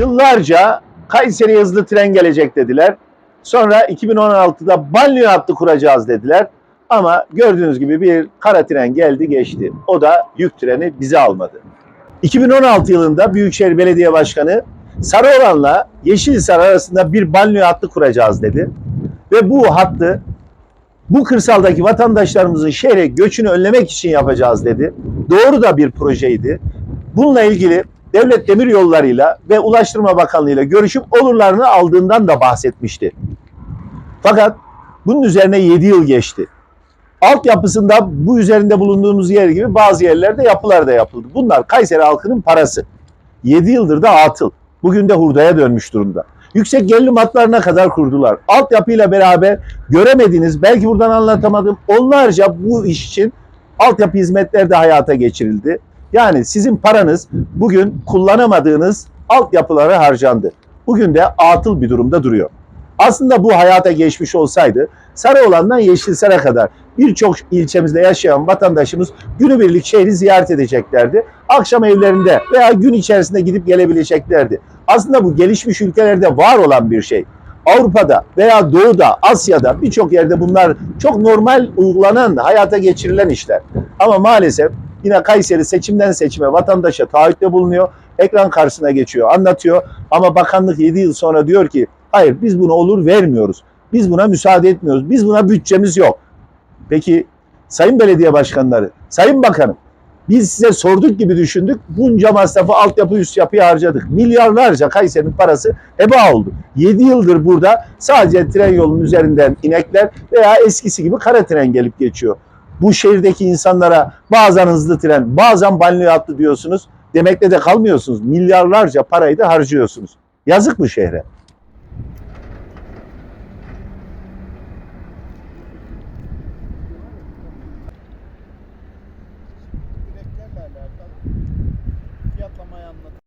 Yıllarca Kayseri hızlı tren gelecek dediler. Sonra 2016'da banliyö hattı kuracağız dediler. Ama gördüğünüz gibi bir kara tren geldi geçti. O da yük treni bizi almadı. 2016 yılında Büyükşehir Belediye Başkanı Sarıoğlan'la Yeşilhisar arasında bir banliyö hattı kuracağız dedi. Ve bu hattı bu kırsaldaki vatandaşlarımızın şehre göçünü önlemek için yapacağız dedi. Doğru da bir projeydi. Bununla ilgili Devlet Demir Yolları'yla ve Ulaştırma Bakanlığı'yla görüşüp olurlarını aldığından da bahsetmişti. Fakat bunun üzerine 7 yıl geçti. Altyapısında bu üzerinde bulunduğumuz yer gibi bazı yerlerde yapılar da yapıldı. Bunlar Kayseri halkının parası. 7 yıldır da atıl. Bugün de hurdaya dönmüş durumda. Yüksek gerilim hatlarına kadar kurdular. Altyapıyla beraber göremediğiniz, belki buradan anlatamadığım onlarca bu iş için altyapı hizmetleri de hayata geçirildi. Yani sizin paranız bugün kullanamadığınız altyapılara harcandı. Bugün de atıl bir durumda duruyor. Aslında bu hayata geçmiş olsaydı Sarıoğlan'dan Yeşilsar'a kadar birçok ilçemizde yaşayan vatandaşımız günübirlik şehri ziyaret edeceklerdi. Akşam evlerinde veya gün içerisinde gidip gelebileceklerdi. Aslında bu gelişmiş ülkelerde var olan bir şey. Avrupa'da veya Doğu'da, Asya'da birçok yerde bunlar çok normal uygulanan, hayata geçirilen işler. Ama maalesef yine Kayseri seçimden seçime vatandaşa taahhütte bulunuyor. Ekran karşısına geçiyor, anlatıyor. Ama bakanlık 7 yıl sonra diyor ki hayır biz buna olur vermiyoruz. Biz buna müsaade etmiyoruz. Biz buna bütçemiz yok. Peki sayın belediye başkanları, sayın bakanım biz size sorduk gibi düşündük. Bunca masrafı altyapı üst yapıya harcadık. Milyarlarca Kayseri'nin parası heba oldu. 7 yıldır burada sadece tren yolunun üzerinden inekler veya eskisi gibi kara tren gelip geçiyor bu şehirdeki insanlara bazen hızlı tren, bazen banliyö hattı diyorsunuz. Demekle de kalmıyorsunuz. Milyarlarca parayı da harcıyorsunuz. Yazık bu şehre. fiyatlamayı anlatan